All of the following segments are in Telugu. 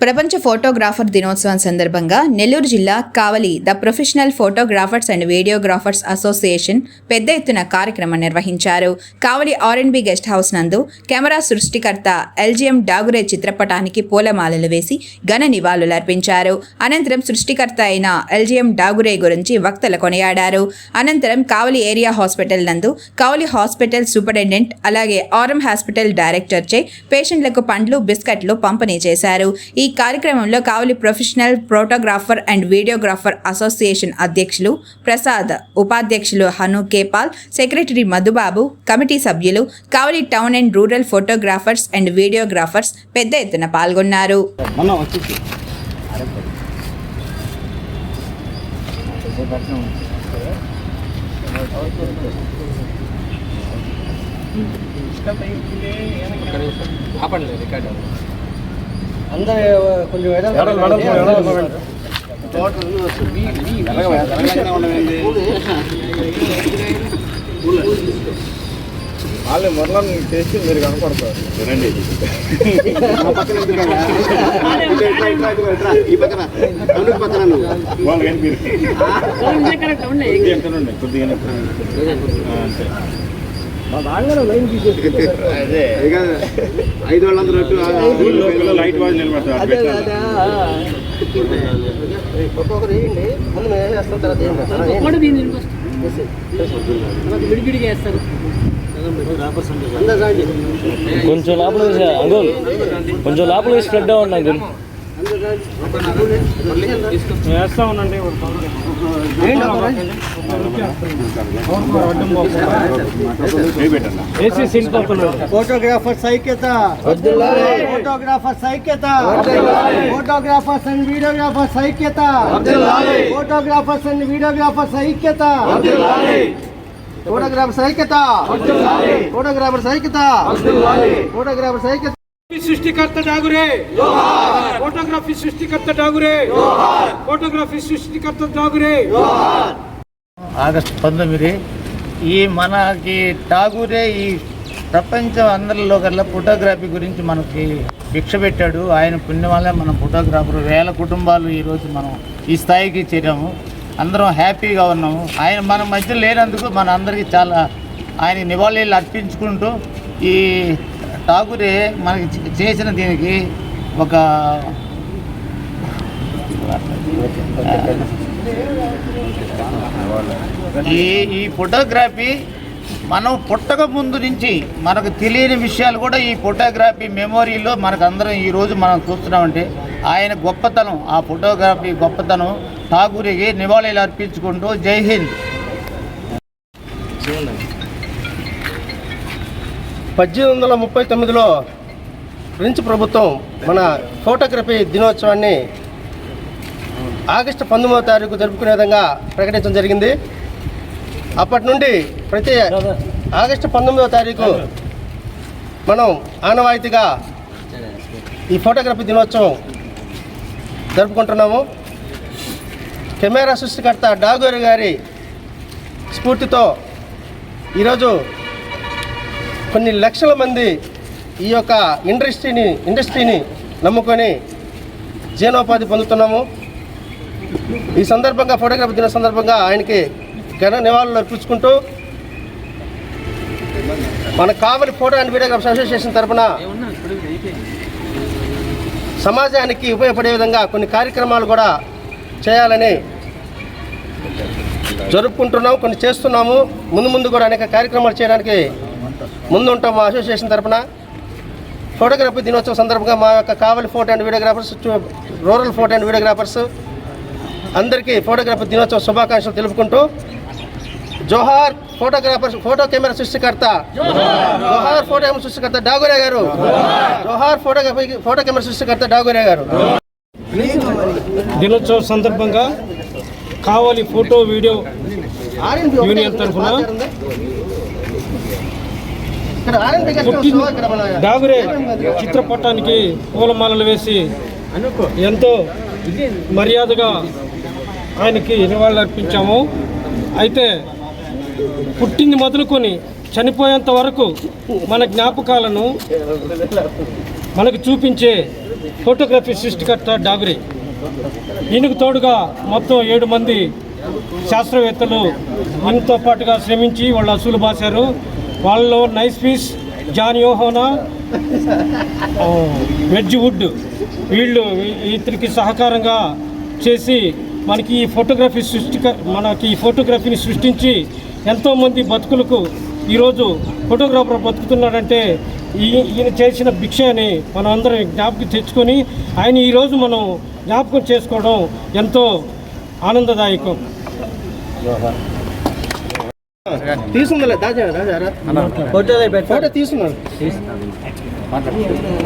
ప్రపంచ ఫోటోగ్రాఫర్ దినోత్సవం సందర్భంగా నెల్లూరు జిల్లా Kavali the professional photographers and videographers association పెద్ద ఎత్తున కార్యక్రమం నిర్వహించారు. కావలి ఆర్ఎన్బి గెస్ట్ హౌస్ నందు కెమెరా సృష్టికర్త ఎల్జిఎం డాగురే చిత్రపటానికి పూలమాలలు వేసి ఘన నివాళులర్పించారు అనంతరం సృష్టికర్త అయిన ఎల్జిఎం డాగురే గురించి వక్తలు కొనియాడారు. అనంతరం కావలి ఏరియా హాస్పిటల్ నందు కావలి హాస్పిటల్ సూపరింటెండెంట్ అలాగే ఆర్ఎం హాస్పిటల్ డైరెక్టర్ చే పేషెంట్లకు పండ్లు బిస్కెట్లు పంపిణీ చేశారు. ఈ కార్యక్రమంలో Kavali professional photographer and videographer association అధ్యక్షులు ప్రసాద్ ఉపాధ్యక్షులు హను కేపాల్ సెక్రటరీ మధుబాబు కమిటీ సభ్యులు Kavali town and rural photographers and videographers పెద్ద ఎత్తున పాల్గొన్నారు. రికార్డు. అందరూ కొంచెం ఎడలు, ఎడలు, ఎడలు, ఎడలు. ఎలాగ ఎలాగనే ఉండవేంది? వాళ్ళు మొదలు చేసి మీరు కనపడతారు వినండి వాళ్ళు ఏంటి మీరు? ఎంత ఉండే? కొద్దిగానే. ఆ, అంతే. అదే. ఐదు వాళ్ళందరూ వీళ్ళు లైట్. కొంచెం లోపల కొంచెం లోపల వేసి స్ప్రెడ్ అవ్వండి అంకుల్. అందరూ రాండి. వేస్తా ఉండండి వేయండి, అమ్మ, రండి. చేయి పెట్టండి వేసి వెళ్ళిపోతున్నాడు ఫోటోగ్రాఫర్స్ ఐక్యత ఫోటోగ్రాఫర్స్ ఐక్యత ఫోటోగ్రాఫర్స్ అండ్ వీడియోగ్రాఫర్స్ ఐక్యత ఫోటోగ్రాఫర్స్ అండ్ వీడియోగ్రాఫర్స్ ఐక్యత ఫోటోగ్రాఫర్స్ ఐక్యత ఫోటోగ్రాఫర్స్ ఐక్యత ఫోటోగ్రాఫర్స్ ఐక్యత సృష్టికర్త డాగురే ఫోటోగ్రఫీ సృష్టికర్త డాగురే ఫోటోగ్రఫీ సృష్టికర్త డాగురే ఆగస్టు పంతొమ్మిది ఈ మనకి ఠాగూరే ఈ ప్రపంచం అందరిలో కల్లా ఫోటోగ్రఫీ గురించి మనకి భిక్ష పెట్టాడు. ఆయన పుణ్యం వల్ల మనం ఫోటోగ్రాఫర్. వేల కుటుంబాలు ఈరోజు మనం ఈ స్థాయికి చేరాము. అందరం హ్యాపీగా ఉన్నాము. ఆయన మన మధ్య లేనందుకు మన అందరికీ చాలా ఆయన నివాళులు అర్పించుకుంటూ ఈ ఠాగూరే మనకి చే- చేసిన దీనికి ఒక ఈ ఈ ఫోటోగ్రఫీ మనం పుట్టక ముందు నుంచి మనకు తెలియని విషయాలు కూడా ఈ ఫోటోగ్రఫీ మెమోరీలో మనకు అందరం ఈరోజు మనం చూస్తున్నామంటే ఆయన గొప్పతనం ఆ ఫోటోగ్రఫీ గొప్పతనం ఠాగూరికి నివాళులు అర్పించుకుంటూ జై హింద్. పద్దెనిమిది వందల ముప్పై తొమ్మిదిలో ఫ్రెంచ్ ప్రభుత్వం మన ఫోటోగ్రఫీ దినోత్సవాన్ని ఆగస్టు పంతొమ్మిదవ తారీఖు జరుపుకునే విధంగా ప్రకటించడం జరిగింది. అప్పటి నుండి ప్రతి ఆగస్టు పంతొమ్మిదవ తారీఖు మనం ఆనవాయితీగా ఈ ఫోటోగ్రఫీ దినోత్సవం జరుపుకుంటున్నాము. కెమెరా సృష్టికర్త డాగోరి గారి స్ఫూర్తితో ఈరోజు కొన్ని లక్షల మంది ఈ యొక్క ఇండస్ట్రీని ఇండస్ట్రీని నమ్ముకొని జీవనోపాధి పొందుతున్నాము. ఈ సందర్భంగా ఫోటోగ్రఫీ దిన సందర్భంగా ఆయనకి ఘన నివాళులు అర్పించుకుంటూ మన Kavali photo and videography association తరఫున సమాజానికి ఉపయోగపడే విధంగా కొన్ని కార్యక్రమాలు కూడా చేయాలని జరుపుకుంటున్నాము కొన్ని చేస్తున్నాము. ముందు ముందు కూడా అనేక కార్యక్రమాలు చేయడానికి ముందు ఉంటాం మా అసోసియేషన్ తరఫున ఫోటోగ్రఫీ దినోత్సవం సందర్భంగా మా యొక్క Kavali photo and videographers rural photo and videographers అందరికీ ఫోటోగ్రఫీ దినోత్సవ శుభాకాంక్షలు తెలుపుకుంటూ జోహార్ ఫోటోగ్రాఫర్ ఫోటో కెమెరా సృష్టికర్త జోహార్ ఫోటో కెమెరా సృష్టికర్త డాగోరే గారు. జోహార్ ఫోటోగ్రఫీ ఫోటో కెమెరా సృష్టికర్త డాగోరే గారు. దినోత్సవం సందర్భంగా కావాలి ఫోటో వీడియో యూనియన్ తరఫున మన డాగురే చిత్రపటానికి పూలమాలలు వేసి ఎంతో మర్యాదగా ఆయనకి నివాళులు అర్పించాము. అయితే పుట్టింది మొదలుకొని చనిపోయేంత వరకు మన జ్ఞాపకాలను మనకు చూపించే ఫోటోగ్రఫీ సృష్టికర్త డాగురి. ఈయనకు తోడుగా మొత్తం ఏడు మంది శాస్త్రవేత్తలు ఈయనతో పాటుగా శ్రమించి వాళ్ళు అసూలు బాశారు. వాళ్ళలో నైస్ పీస్ జాన్ యోహోనా వెజ్ వుడ్ వీళ్ళు ఇతనికి సహకారంగా చేసి మనకి ఈ ఫోటోగ్రఫీ సృష్టి మనకి ఈ ఫోటోగ్రఫీని సృష్టించి ఎంతోమంది బతుకులకు ఈరోజు ఫోటోగ్రాఫర్ బతుకుతున్నాడంటే ఈ ఈయన చేసిన భిక్ష అని మనం అందరం జ్ఞాపకం తెచ్చుకొని ఆయన ఈరోజు మనం జ్ఞాపకం చేసుకోవడం ఎంతో ఆనందదాయకం. రాజారా ఫోటో ఫోటో తీసుకున్నాను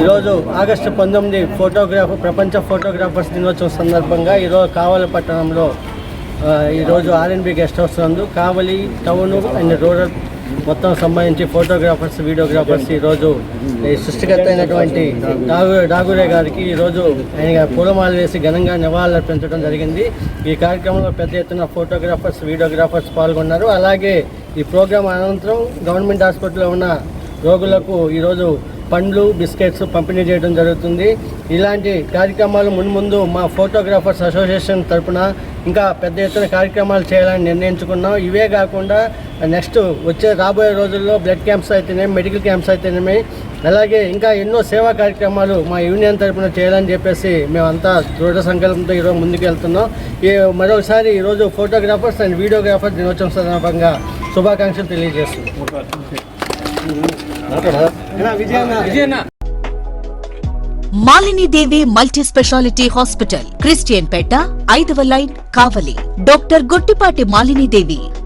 ఈరోజు ఆగస్టు పంతొమ్మిది ఫోటోగ్రాఫర్ ప్రపంచ ఫోటోగ్రాఫర్స్ దినోత్సవం సందర్భంగా ఈరోజు కావలి పట్టణంలో ఈరోజు ఆర్ఎన్బి గెస్ట్ హౌస్ నందు కావలి టౌన్ అండ్ రూరల్ మొత్తం సంబంధించి ఫోటోగ్రాఫర్స్ వీడియోగ్రాఫర్స్ ఈరోజు ఈ సృష్టికర్త అయినటువంటి డాగు డాగురే గారికి ఈరోజు ఆయన పూలమాలు వేసి ఘనంగా నివాళులు అర్పించడం జరిగింది. ఈ కార్యక్రమంలో పెద్ద ఎత్తున ఫోటోగ్రాఫర్స్ వీడియోగ్రాఫర్స్ పాల్గొన్నారు. అలాగే ఈ ప్రోగ్రాం అనంతరం గవర్నమెంట్ హాస్పిటల్లో ఉన్న రోగులకు ఈరోజు పండ్లు బిస్కెట్స్ పంపిణీ చేయడం జరుగుతుంది. ఇలాంటి కార్యక్రమాలు మున్ముందు మా ఫోటోగ్రాఫర్స్ అసోసియేషన్ తరపున ఇంకా పెద్ద ఎత్తున కార్యక్రమాలు చేయాలని నిర్ణయించుకున్నాం. ఇవే కాకుండా నెక్స్ట్ వచ్చే రాబోయే రోజుల్లో బ్లడ్ క్యాంప్స్ అయితేనే మెడికల్ క్యాంప్స్ అయితేనేమి అలాగే ఇంకా ఎన్నో సేవా కార్యక్రమాలు మా యూనియన్ తరపున చేయాలని చెప్పేసి మేమంతా దృఢ సంకల్పంతో ఈరోజు ముందుకు వెళ్తున్నాం. ఈ మరొకసారి ఈరోజు ఫోటోగ్రాఫర్స్ అండ్ వీడియోగ్రాఫర్స్ దినోత్సవం సందర్భంగా శుభాకాంక్షలు తెలియజేస్తున్నాం. Malinidevi multi speciality hospital Christian Peta ఐదవ line Kavali. Doctor Gottipati Malinidevi